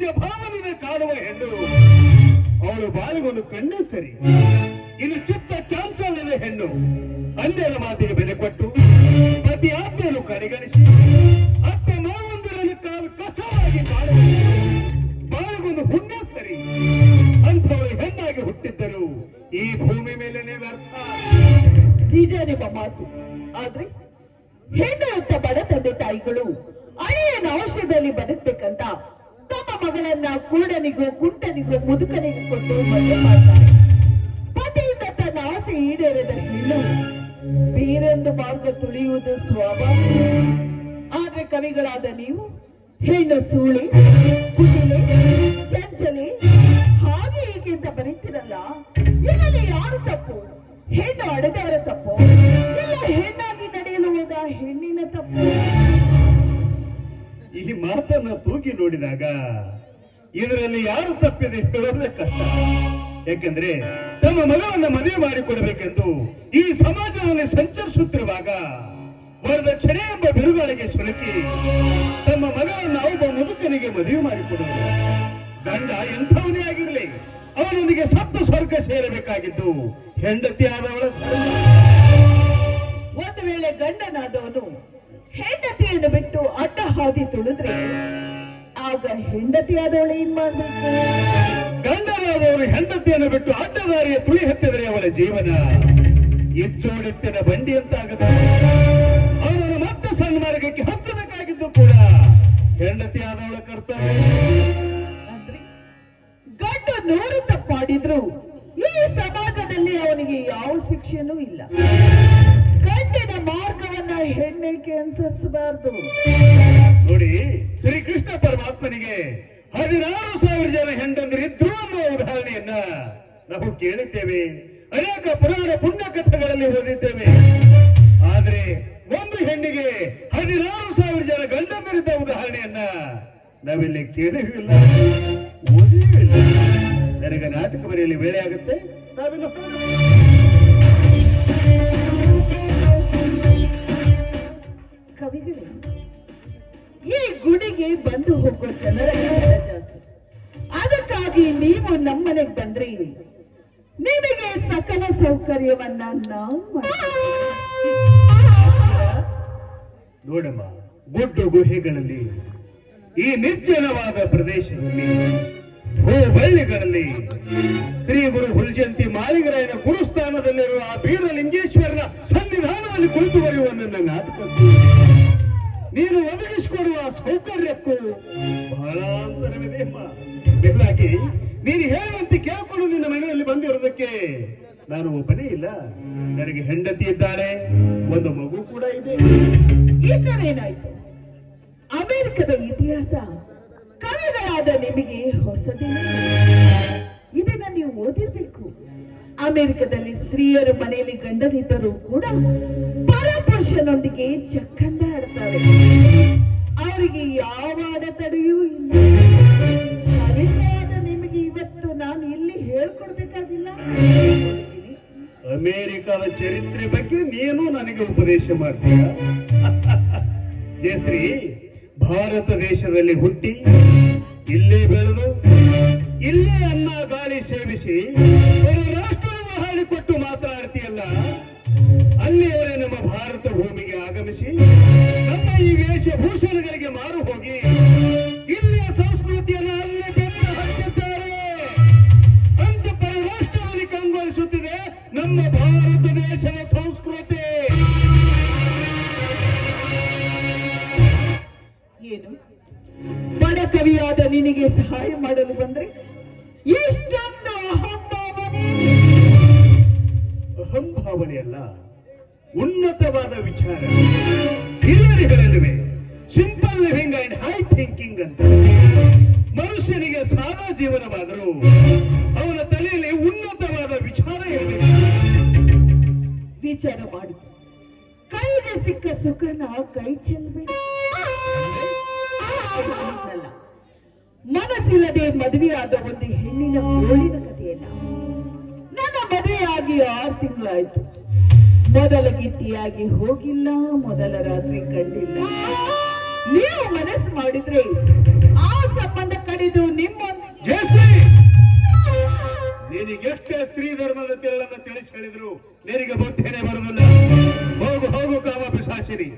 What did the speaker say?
ಪೂಜ್ಯ ಭಾವನೆ ಕಾಣುವ ಹೆಣ್ಣು. ಅವಳು ಬಾಳಿಗೊಂದು ಕಣ್ಣು ಸರಿ. ಇನ್ನು ಚಿತ್ತ ಚಾಂಚಲ್ಯದ ಹೆಣ್ಣು. ಅನ್ಯರ ಮಾತಿಗೆ ಬೆಲೆ ಕೊಟ್ಟು ಪ್ರತಿ ಆಜ್ಞೆಯನ್ನು ಕಡೆಗಣಿಸಿ, ಅತ್ತೆ ಮಾವಂದಿರನ್ನು ಕಾಲು ಕಸವಾಗಿ ಕಾಣುವ ಬಾಳಿಗೊಂದು ಹುಣ್ಣ ಸರಿ. ಅಂಥವಳು ಹೆಣ್ಣಾಗಿ ಹುಟ್ಟಿದ್ದರು ಈ ಭೂಮಿ ಮೇಲೆನೆ ವ್ಯರ್ಥ. ನಿಜ ನಿಮ್ಮ ಮಾತು. ಆದ್ರೆ ಹೆಣ್ಣು ಅಂತ ಬಡ ತಂದೆ ತಾಯಿಗಳು ಅಳಿಯನ ಔಷಧದಲ್ಲಿ ಬದುಕ್ಬೇಕಂತ ಮಗಳನ್ನ ಕುರುಡನಿಗೂ ಕುಂಟನಿಗೂ ಮುದುಕನಿಗೂ ಕೊಟ್ಟು ಮದುವೆ ಮಾಡ್ತಾರೆ. ಪತಿಯಿಂದ ತನ್ನ ಆಸೆ ಈಡೇರದ ಹೆಣ್ಣು ಬೇರೊಂದು ಮಾರ್ಗ ತುಳಿಯುವುದು ಸ್ವಾಭಾವಿಕ. ಆದ್ರೆ ಕವಿಗಳಾದ ನೀವು, ಹೆಣ್ಣು ಸೂಳಿ ಕುಟಿಲೆ ಚಂಚಲೆ, ಹಾಗೆ ಹೀಗೆ ಅಂತ ಬರೀತಿರಲ್ಲ? ಇದರಲ್ಲಿ ಯಾರು ತಪ್ಪು? ಹೆಣ್ಣು ಅಡೆದವರ ತಪ್ಪು? ಇಲ್ಲ ಹೆಣ್ಣಾಗಿ ನಡೆಯಲು ಹೋದ ಹೆಣ್ಣಿನ ತಪ್ಪು? ಈ ಮಾತನ್ನ ತೂಗಿ ನೋಡಿದಾಗ ಇದರಲ್ಲಿ ಯಾರು ತಪ್ಪಿದೆ ಹೇಳೋದೇ ಕಷ್ಟ ಯಾಕಂದ್ರೆ ತಮ್ಮ ಮಗವನ್ನ ಮದುವೆ ಮಾಡಿಕೊಡಬೇಕೆಂದು ಈ ಸಮಾಜದಲ್ಲಿ ಸಂಚರಿಸುತ್ತಿರುವಾಗ ವರದಕ್ಷಿಣೆ ಎಂಬ ಬಿರುಗಾಳಿಗೆ ಸುಲಕಿ ತಮ್ಮ ಮಗವನ್ನ ಒಬ್ಬ ಮುದುಕನಿಗೆ ಮದುವೆ ಮಾಡಿಕೊಡುವುದು ಗಂಡ ಎಂಥವನೇ ಆಗಿರಲಿ, ಅವನೊಂದಿಗೆ ಸತ್ತು ಸ್ವರ್ಗ ಸೇರಬೇಕಾಗಿದ್ದು ಹೆಂಡತಿ ಆದವಳ. ಒಂದು ವೇಳೆ ಗಂಡನಾದವನು ಹೆಂಡತಿಯನ್ನು ಬಿಟ್ಟು ಅಡ್ಡ ಹಾದಿ ತುಳಿದ್ರೆ ಆಗ ಹೆಂಡತಿಯಾದವಳು ಏನ್ ಮಾಡ್ಬೇಕು? ಗಂಡನಾದವರು ಹೆಂಡತಿಯನ್ನು ಬಿಟ್ಟು ಅಡ್ಡದಾರಿಯ ತುಳಿ ಹತ್ತಿದರೆ ಅವಳ ಜೀವನ ಹೆಚ್ಚೋಡೆತ್ತಿನ ಬಂಡಿ ಅಂತಾಗದ ಅವನನ್ನು ಮತ್ತೆ ಸನ್ಮಾರ್ಗಕ್ಕೆ ಹಚ್ಚಬೇಕಾಗಿದ್ದು ಕೂಡ ಹೆಂಡತಿ ಆದವಳ ಕರ್ತವ್ಯ. ಗಂಡ ಗಂಡು ನೂರು ತಪ್ಪಾಡಿದ್ರು ಈ ಸಮಾಜದಲ್ಲಿ ಅವನಿಗೆ ಯಾವ ಶಿಕ್ಷೆನೂ ಇಲ್ಲ. ಗಂಡಿನ ಮಾರ್ಗವನ್ನ ಹೆಣ್ಣೇಕೆ ಅನುಸರಿಸಬಾರದು. ನೋಡಿ ಶ್ರೀಕೃಷ್ಣ ಪರಮಾತ್ಮನಿಗೆ ಹದಿನಾರು ಸಾವಿರ ಜನ ಹೆಂಡಂದಿರಿದ್ರು ಅನ್ನುವ ಉದಾಹರಣೆಯನ್ನ ನಾವು ಕೇಳಿದ್ದೇವೆ. ಅನೇಕ ಪುರಾಣ ಪುಣ್ಯ ಕಥೆಗಳಲ್ಲಿ ಓದಿದ್ದೇವೆ. ಆದ್ರೆ ಒಂದು ಹೆಣ್ಣಿಗೆ ಹದಿನಾರು ಸಾವಿರ ಜನ ಗಂಡಂದಿರಿದ್ದ ಉದಾಹರಣೆಯನ್ನ ನಾವಿಲ್ಲಿ ಕೇಳಿಲ್ಲ ಓದಿಯೂ ಇಲ್ಲ. ನನಗೆ ನಾಟಕ ಬರೆಯಲ್ಲಿ ವೇಳೆ ಆಗುತ್ತೆ ನಾವಿನ್ನು ಕವಿಗಳೇ, ಈ ಗುಡಿಗೆ ಬಂದು ಹೋಗೋ ಜನರ ಜಾಸ್ತಿ. ಅದಕ್ಕಾಗಿ ನೀವು ನಮ್ಮನೆಗೆ ಬಂದ್ರೆ. ನಿಮಗೆ ಸಕಲ ಸೌಕರ್ಯವನ್ನ ನಾವು. ನೋಡಮ್ಮ, ಗುಡ್ಡು ಗುಹೆಗಳಲ್ಲಿ, ಈ ನಿರ್ಜನವಾದ ಪ್ರದೇಶದಲ್ಲಿ ಹೂಬಳ್ಳಿಗಳಲ್ಲಿ ಶ್ರೀ ಗುರು ಹುಲ್ಜಂತಿ ಮಾಳಿಗರಾಯನ ಗುರುಸ್ಥಾನದಲ್ಲಿರುವ ಆ ಬೀರಲಿಂಗೇಶ್ವರನ ಸನ್ನಿಧಾನದಲ್ಲಿ ಕುಳಿತು ಬರೆಯುವ ನನ್ನ ನಾಟಕಕ್ಕೂ ನೀನು ಒದಗಿಸಿಕೊಡುವ ಸೌಕರ್ಯಕ್ಕೂ ಬಹಳ ಅಂತರವಿದೆ ನೀನು ಹೇಳುವಂತೆ ಕೇಳಿಕೊಂಡು ನಿನ್ನ ಮನೆಯಲ್ಲಿ ಬಂದಿರೋದಕ್ಕೆ ನಾನು ಒಬ್ಬನೇ ಇಲ್ಲ. ನನಗೆ ಹೆಂಡತಿ ಇದ್ದಾಳೆ, ಒಂದು ಮಗು ಕೂಡ ಇದೆ. ಏನಾಯ್ತು? ಅಮೆರಿಕದ ಇತಿಹಾಸ ಕವಿಗಳಾದ ನಿಮಗೆ ಹೊಸದಿಲ್ಲ. ಇದನ್ನ ನೀವು ಓದಿರ್ಬೇಕು. ಅಮೆರಿಕದಲ್ಲಿ ಸ್ತ್ರೀಯರು ಮನೆಯಲ್ಲಿ ಗಂಡನಿದ್ದರೂ ಕೂಡ ಪರಪುರುಷನೊಂದಿಗೆ ಚಕ್ಕಂದ ಆಡ್ತಾರೆ. ಯಾವ ಅಡೆತಡೆಯೂ ಇಲ್ಲ ನಿಮಗೆ ಇವತ್ತು ನಾನು ಇಲ್ಲಿ ಹೇಳ್ಕೊಡ್ಬೇಕಾಗಿಲ್ಲ. ಅಮೇರಿಕಾದ ಚರಿತ್ರೆ ಬಗ್ಗೆ ನೀನು ನನಗೆ ಉಪದೇಶ ಮಾಡ್ತೀಯ ಜಯಶ್ರೀ, ಭಾರತ ದೇಶದಲ್ಲಿ ಹುಟ್ಟಿ, ಇಲ್ಲೇ ಬೆಳೆದು, ಇಲ್ಲೇ ಅನ್ನ ಗಾಳಿ ಸೇವಿಸಿ, ಒಂದು ರಾಷ್ಟ್ರವನ್ನು ಹಾಡಿಕೊಟ್ಟು ಮಾತನಾಡ್ತೀಯಲ್ಲ ಅಲ್ಲಿಯವರೇ ನಮ್ಮ ಭಾರತ ಭೂಮಿಗೆ ಆಗಮಿಸಿ ವೇಷಭೂಷಣಗಳಿಗೆ ಮಾರು ಹೋಗಿ. ಇಲ್ಲಿಯ ಸಂಸ್ಕೃತಿಯನ್ನು ಅಲ್ಲಿ ಬೆಲ್ಲ ಹಾಕಿದ್ದಾರೆ ಅಂತ ಪರರಾಷ್ಟ್ರದಲ್ಲಿ ಕಂಗೊಳಿಸುತ್ತಿದೆ ನಮ್ಮ ಭಾರತ ದೇಶದ ಸಂಸ್ಕೃತಿ. ಏನು? ಬಡ ಕವಿಯಾದ ನಿನಗೆ ಸಹಾಯ ಮಾಡಲು ಬಂದ್ರೆ? ಇಷ್ಟೊಂದು ಅಹಂಭಾವನೆ. ಅಲ್ಲ ಉನ್ನತವಾದ ವಿಚಾರ. ಹಿರಿಯರುಗಳಲ್ಲಿವೆ simple living and high thinking ಅಂತ. ಮನುಷ್ಯನಿಗೆ ಸಾದಾ ಜೀವನವಾದರೂ ಅವನ ತಲೆಯಲ್ಲಿ ಉನ್ನತವಾದ ವಿಚಾರ ಇರಬೇಕು. ವಿಚಾರ ಮಾಡಿ. ಕೈಗೆ ಸಿಕ್ಕ ಸುಖನ ಕೈ ಚೆಲ್ಲಬೇಕು. ಮನಸ್ಸಿಲ್ಲದೆ ಮದುವೆಯಾದ ಒಂದು ಹೆಣ್ಣಿನ ಗೋಳಿನ ಕಥೆಯನ್ನ. ನನ್ನ ಮದುವೆಯಾಗಿ ಆರು ತಿಂಗಳಾಯ್ತು. ಮೊದಲ ಗೀತಿಯಾಗಿ ಹೋಗಿಲ್ಲ, ಮೊದಲ ರಾತ್ರಿ ಕಂಡಿಲ್ಲ. ನೀವು ಮನಸ್ಸು ಮಾಡಿದ್ರೆ ಆ ಸಂಬಂಧ ಕಡಿದು ನಿಮ್ಮೊಂದಿಗೆ ನಿನಗೆಷ್ಟೇ ಸ್ತ್ರೀ ಧರ್ಮದ ತಿಳಿಸ್ ಹೇಳಿದ್ರು ನಿನಗೆ ಬುದ್ಧಿನೇ ಬರುವುದಿಲ್ಲ. ಹೋಗು ಹೋಗು ಕಾಮ ಪಿಶಾಚಿನಿ